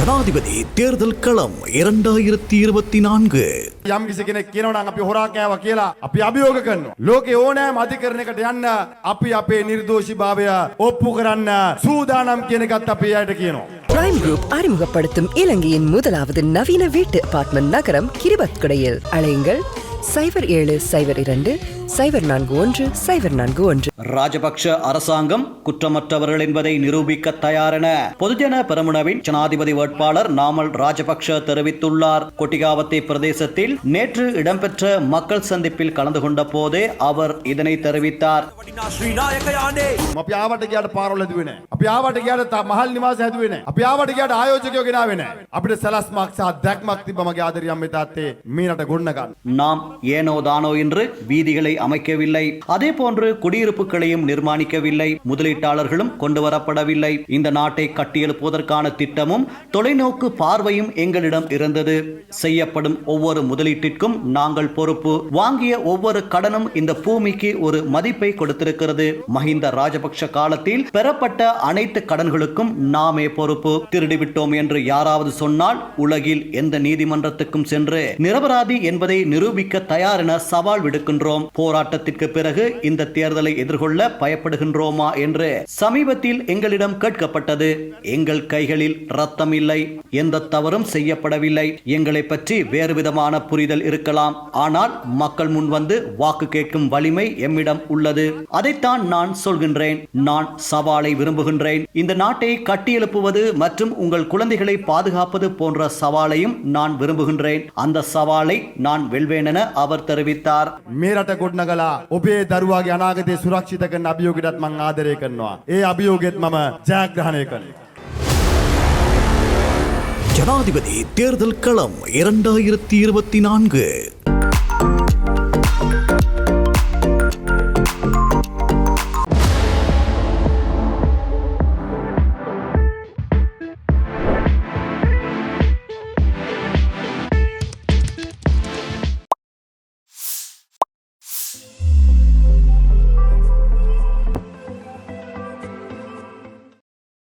ஜனாதிபதி தேர்தல் களம் இரண்டாயிரத்தி இருபத்தி நான்கு යම් කිසි කෙනෙක් කියනවා නම් අපි හොරා කෑවා කියලා අපි අභියෝග කරනවා. ලෝකේ ඕනෑම අධිකරණයකට යන්න අපි අපේ නිර්දෝෂීභාවය ඔප්පු කරන්න සූදානම් කියන එකත් අපි එයාට කියනවා. பிரைம் குரூப் அறிமுகப்படுத்தும் இலங்கையின் முதலாவது நவீன வீட்டு அபார்ட்மெண்ட் நகரம் கிரிபத்குடையில் அழையுங்கள் சைபர் ஏழு சைபர் இரண்டு சைபர் நான்கு ஒன்று சைபர் நான்கு ஒன்று ராஜபக்ஷ அரசாங்கம் குற்றமற்றவர்கள் என்பதை நிரூபிக்க தயாரென பொதுஜன பெரமுனவின் ஜனாதிபதி வேட்பாளர் நாமல் ராஜபக்ஷ தெரிவித்துள்ளார் கொட்டிகாவத்தை பிரதேசத்தில் நேற்று இடம்பெற்ற மக்கள் சந்திப்பில் கலந்து கொண்ட போதே அவர் இதனை தெரிவித்தார் අපි ආවට ගියාට පාරවල් හැදුවේ නැහැ. අපි ආවට ගියාට තා- මහල් නිවාස හැදුවේ නැහැ. අපි ආවට ගියාට ආයෝජකයෝ ගෙනාවේ නැහැ. අපිට සලස්මක් සහ දැක්මක් තිබ්බ මගේ ආදරියම් මේ තාත්තේ මේ රට ගොඩනගන්න. நாம் ஏனோ தானோ என்று வீதிகளை அமைக்கவில்லை. அதே போன்று குடியிருப்புகளையும் நிர்மாணிக்கவில்லை. முதலீட்டாளர்களும் கொண்டு வரப்படவில்லை இந்த நாட்டை கட்டியெழுப்புவதற்கான திட்டமும் தொலைநோக்கு பார்வையும் எங்களிடம் இருந்தது. செய்யப்படும் ஒவ்வொரு முதலீட்டிற்கும் நாங்கள் பொறுப்பு. வாங்கிய ஒவ்வொரு கடனும் இந்த பூமிக்கு ஒரு மதிப்பை கொடுத்திருக்கிறது. மஹிந்த ராஜபக்ஷ காலத்தில் பெறப்பட்ட அனைத்து கடன்களுக்கும் நாமே பொறுப்பு. திருடிவிட்டோம் என்று யாராவது சொன்னால் உலகில் எந்த நீதிமன்றத்துக்கும் சென்று நிரபராதி என்பதை நிரூபிக்க தயார் என சவால் விடுக்கின்றோம். போர் போராட்டத்திற்கு பிறகு இந்த தேர்தலை எதிர்கொள்ள பயப்படுகின்றோமா என்று சமீபத்தில் எங்களிடம் கேட்கப்பட்டது. எங்கள் கைகளில் ரத்தம் இல்லை. எந்த தவறும் செய்யப்படவில்லை. எங்களை பற்றி வேறு விதமான புரிதல் இருக்கலாம். ஆனால் மக்கள் முன் வந்து வாக்கு கேட்கும் வலிமை எம்மிடம் உள்ளது. அதைத்தான் நான் சொல்கின்றேன். நான் சவாலை விரும்புகின்றேன். இந்த நாட்டை கட்டியெழுப்புவது மற்றும் உங்கள் குழந்தைகளை பாதுகாப்பது போன்ற சவாலையும் நான் விரும்புகின்றேன். அந்த சவாலை நான் வெல்வேன் என அவர் தெரிவித்தார். මේ රට ගොඩනගලා ඔබේ දරුවාගේ අනාගතය සුරක්ෂිත කරන අභියෝගයටත් මං ආදරය කරනවා. ඒ අභියෝගෙත් මම ජයග්‍රහණය කරනවා. ஜனாதிபதி தேர்தல் களம் இரண்டாயிரத்தி இருபத்தி நான்கு